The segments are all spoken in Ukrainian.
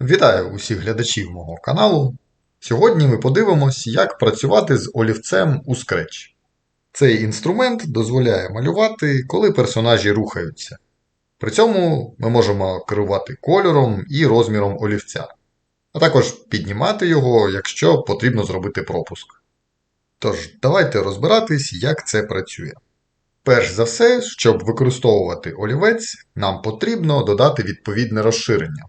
Вітаю усіх глядачів мого каналу. Сьогодні ми подивимось, як працювати з олівцем у Scratch. Цей інструмент дозволяє малювати, коли персонажі рухаються. При цьому ми можемо керувати кольором і розміром олівця, а також піднімати його, якщо потрібно зробити пропуск. Тож, давайте розбиратись, як це працює. Перш за все, щоб використовувати олівець, нам потрібно додати відповідне розширення.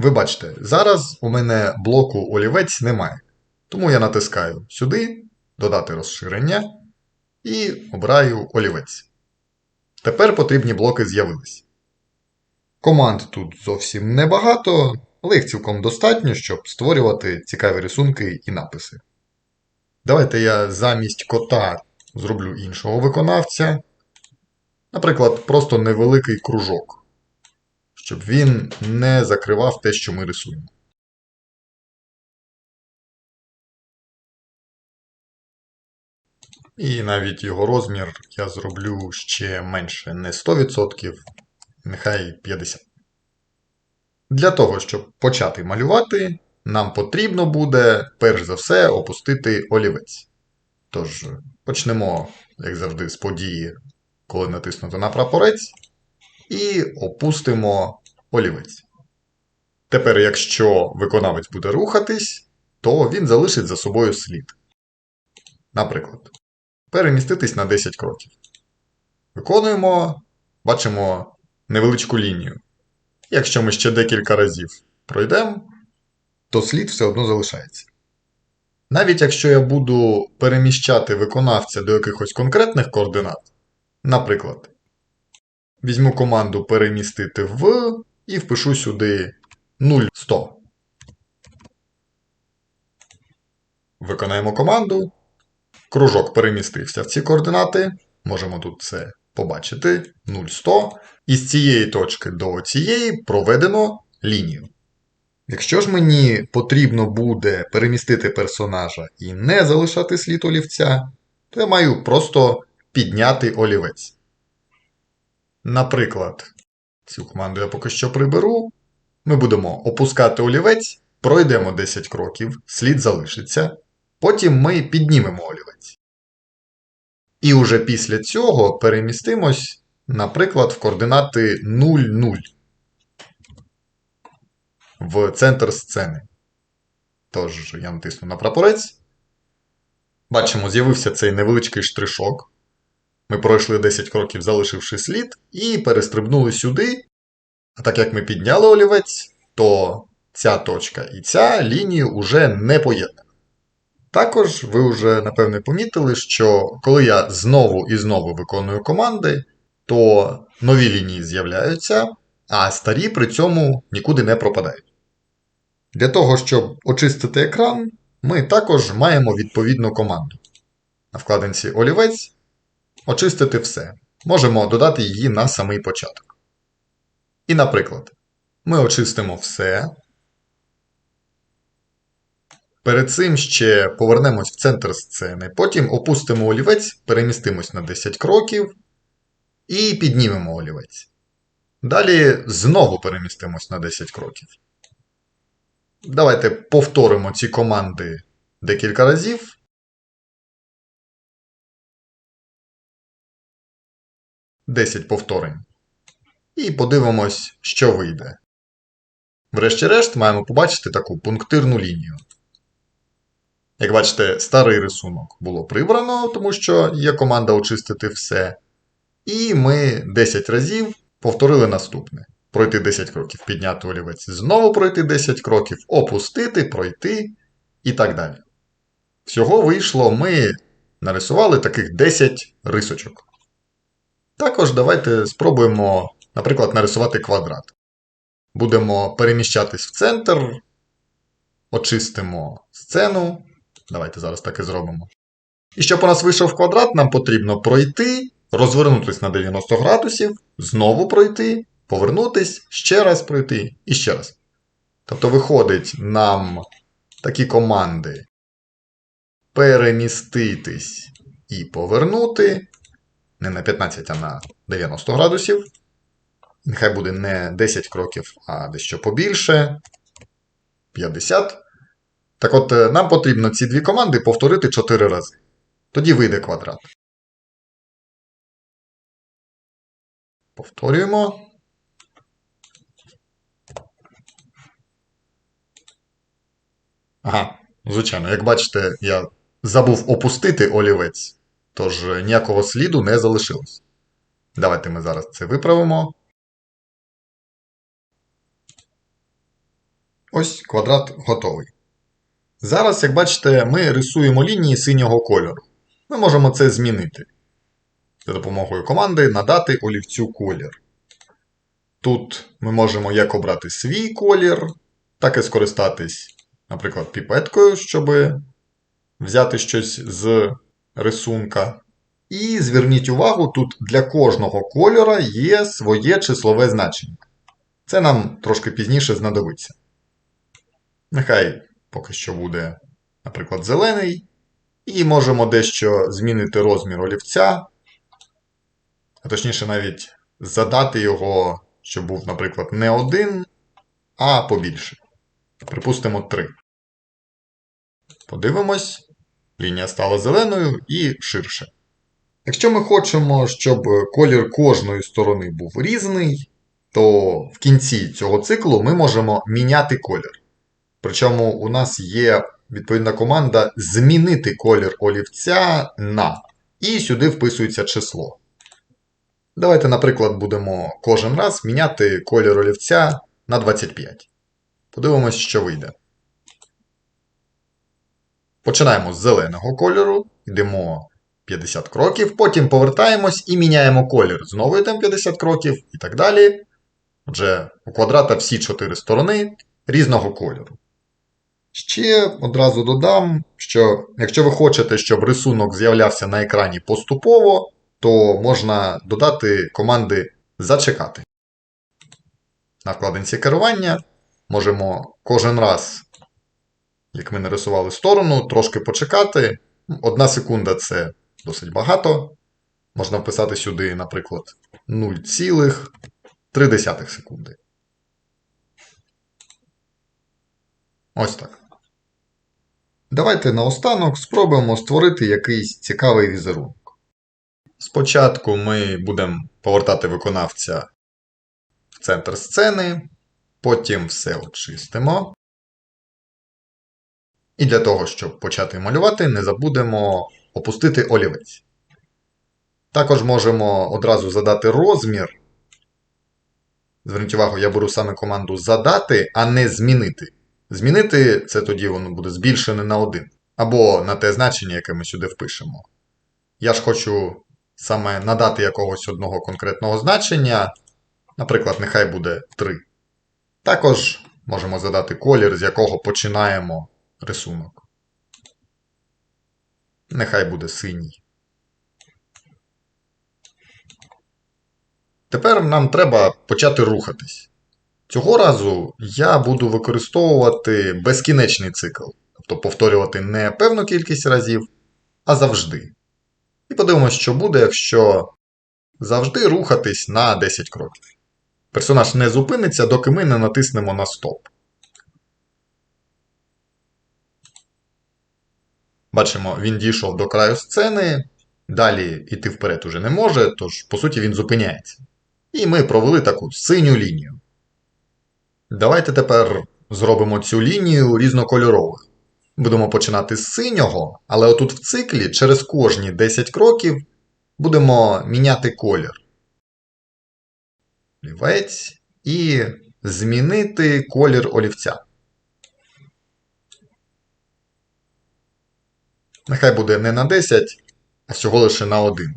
Ви бачите, зараз у мене блоку олівець немає. Тому я натискаю сюди, додати розширення і обираю олівець. Тепер потрібні блоки з'явились. Команд тут зовсім небагато, але їх цілком достатньо, щоб створювати цікаві рисунки і написи. Давайте я замість кота зроблю іншого виконавця. Наприклад, просто невеликий кружок щоб він не закривав те, що ми рисуємо. І навіть його розмір я зроблю ще менше, не 100%, нехай 50%. Для того, щоб почати малювати, нам потрібно буде, перш за все, опустити олівець. Тож, почнемо, як завжди, з події, коли натиснути на прапорець, і опустимо олівець. Тепер, якщо виконавець буде рухатись, то він залишить за собою слід. Наприклад, переміститись на 10 кроків. Виконуємо, бачимо невеличку лінію. Якщо ми ще декілька разів пройдемо, то слід все одно залишається. Навіть якщо я буду переміщати виконавця до якихось конкретних координат, наприклад, візьму команду перемістити в і впишу сюди 0,100. Виконаємо команду. Кружок перемістився в ці координати. Можемо тут це побачити. 0,100. І з цієї точки до цієї проведено лінію. Якщо ж мені потрібно буде перемістити персонажа і не залишати слід олівця, то я маю просто підняти олівець. Наприклад, Цю команду я поки що приберу. Ми будемо опускати олівець, пройдемо 10 кроків, слід залишиться. Потім ми піднімемо олівець. І уже після цього перемістимось, наприклад, в координати 0, 0 в центр сцени. Тож, я натисну на прапорець. Бачимо, з'явився цей невеличкий штришок. Ми пройшли 10 кроків, залишивши слід, і перестрибнули сюди. А так як ми підняли олівець, то ця точка і ця лінії вже не поєднані. Також ви вже, напевне, помітили, що коли я знову і знову виконую команди, то нові лінії з'являються, а старі при цьому нікуди не пропадають. Для того, щоб очистити екран, ми також маємо відповідну команду. На вкладинці олівець очистити все. Можемо додати її на самий початок. І, наприклад, ми очистимо все. Перед цим ще повернемось в центр сцени, потім опустимо олівець, перемістимось на 10 кроків і піднімемо олівець. Далі знову перемістимось на 10 кроків. Давайте повторимо ці команди декілька разів. Десять повторень. І подивимось, що вийде. Врешті-решт, маємо побачити таку пунктирну лінію. Як бачите, старий рисунок було прибрано, тому що є команда очистити все. І ми 10 разів повторили наступне: пройти 10 кроків, підняти олівець, знову пройти 10 кроків, опустити, пройти і так далі. Всього вийшло, ми нарисували таких 10 рисочок. Також давайте спробуємо, наприклад, нарисувати квадрат. Будемо переміщатись в центр, очистимо сцену. Давайте зараз так і зробимо. І щоб у нас вийшов квадрат, нам потрібно пройти, розвернутися на 90 градусів, знову пройти, повернутись, ще раз пройти і ще раз. Тобто, виходить нам такі команди переміститись і повернути. Не на 15, а на 90 градусів. Нехай буде не 10 кроків, а дещо побільше. 50. Так от, е, нам потрібно ці дві команди повторити 4 рази. Тоді вийде квадрат. Повторюємо. Ага, звичайно, як бачите, я забув опустити олівець, тож е, ніякого сліду не залишилось. Давайте ми зараз це виправимо. Ось квадрат готовий. Зараз, як бачите, ми рисуємо лінії синього кольору. Ми можемо це змінити. За допомогою команди надати олівцю колір. Тут ми можемо як обрати свій колір, так і скористатись, наприклад, піпеткою, щоб взяти щось з рисунка. І зверніть увагу, тут для кожного кольора є своє числове значення. Це нам трошки пізніше знадобиться. Нехай поки що буде, наприклад, зелений. І можемо дещо змінити розмір олівця, а точніше, навіть задати його, щоб був, наприклад, не один, а побільше. Припустимо 3. Подивимось, лінія стала зеленою і ширше. Якщо ми хочемо, щоб колір кожної сторони був різний, то в кінці цього циклу ми можемо міняти колір. Причому у нас є відповідна команда змінити колір олівця на. І сюди вписується число. Давайте, наприклад, будемо кожен раз міняти колір олівця на 25. Подивимось, що вийде. Починаємо з зеленого кольору, йдемо 50 кроків, потім повертаємось і міняємо колір. Знову йдемо 50 кроків і так далі. Отже, у квадрата всі чотири сторони різного кольору. Ще одразу додам, що якщо ви хочете, щоб рисунок з'являвся на екрані поступово, то можна додати команди зачекати. На вкладинці керування можемо кожен раз, як ми нарисували сторону, трошки почекати. Одна секунда це досить багато. Можна вписати сюди, наприклад, 0,3 секунди. Ось так. Давайте наостанок спробуємо створити якийсь цікавий візерунок. Спочатку ми будемо повертати виконавця в центр сцени, потім все очистимо. І для того, щоб почати малювати, не забудемо опустити олівець. Також можемо одразу задати розмір. Зверніть увагу, я беру саме команду задати, а не змінити. Змінити це тоді воно буде збільшене на 1. Або на те значення, яке ми сюди впишемо. Я ж хочу саме надати якогось одного конкретного значення. Наприклад, нехай буде 3. Також можемо задати колір, з якого починаємо рисунок. Нехай буде синій. Тепер нам треба почати рухатись. Цього разу я буду використовувати безкінечний цикл, тобто повторювати не певну кількість разів, а завжди. І подивимося, що буде, якщо завжди рухатись на 10 кроків. Персонаж не зупиниться, доки ми не натиснемо на стоп. Бачимо, він дійшов до краю сцени, далі йти вперед уже не може, тож, по суті, він зупиняється. І ми провели таку синю лінію. Давайте тепер зробимо цю лінію різнокольоровою. Будемо починати з синього, але отут в циклі через кожні 10 кроків будемо міняти колір. Олівець і змінити колір олівця. Нехай буде не на 10, а всього лише на 1.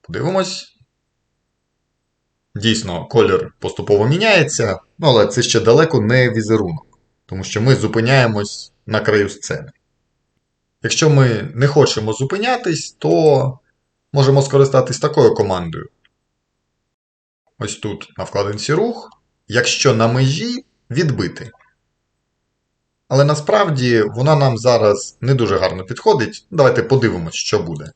Подивимось. Дійсно, колір поступово міняється, ну, але це ще далеко не візерунок, тому що ми зупиняємось на краю сцени. Якщо ми не хочемо зупинятись, то можемо скористатись такою командою. Ось тут на вкладинці рух. Якщо на межі відбити. Але насправді вона нам зараз не дуже гарно підходить. Давайте подивимось, що буде.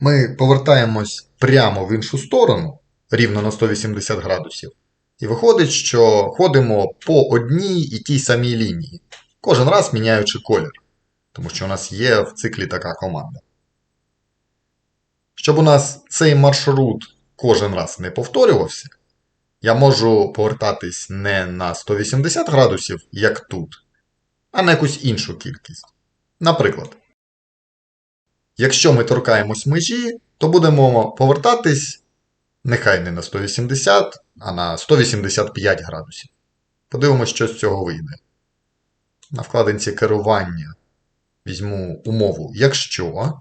Ми повертаємось прямо в іншу сторону, рівно на 180 градусів, і виходить, що ходимо по одній і тій самій лінії, кожен раз міняючи колір, тому що у нас є в циклі така команда. Щоб у нас цей маршрут кожен раз не повторювався, я можу повертатись не на 180 градусів, як тут, а на якусь іншу кількість. Наприклад, якщо ми торкаємось межі, то будемо повертатись нехай не на 180, а на 185 градусів. Подивимось, що з цього вийде. На вкладинці керування візьму умову якщо.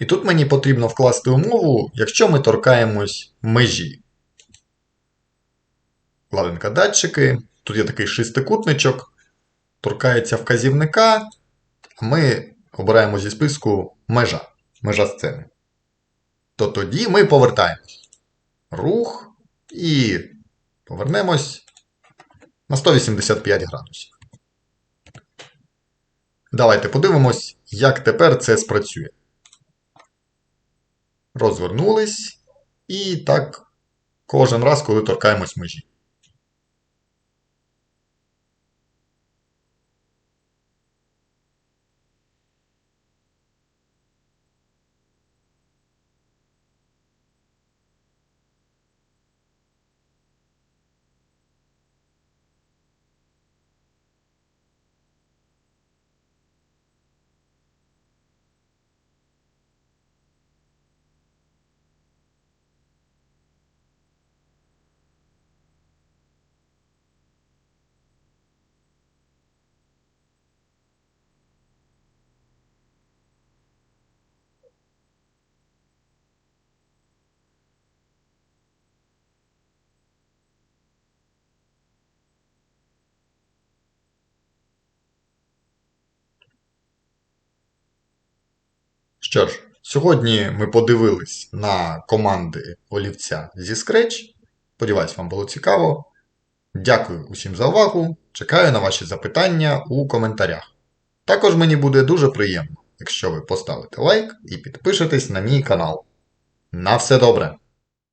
І тут мені потрібно вкласти умову, якщо ми торкаємось межі. Вкладинка датчики. Тут є такий шестикутничок. Торкається вказівника. А ми обираємо зі списку межа. Межа сцени. То тоді ми повертаємось. Рух і повернемось на 185 градусів. Давайте подивимось, як тепер це спрацює. Розвернулись. І так кожен раз, коли торкаємось межі. Що ж, сьогодні ми подивились на команди олівця зі Scratch. Сподіваюсь, вам було цікаво. Дякую усім за увагу. Чекаю на ваші запитання у коментарях. Також мені буде дуже приємно, якщо ви поставите лайк і підпишетесь на мій канал. На все добре!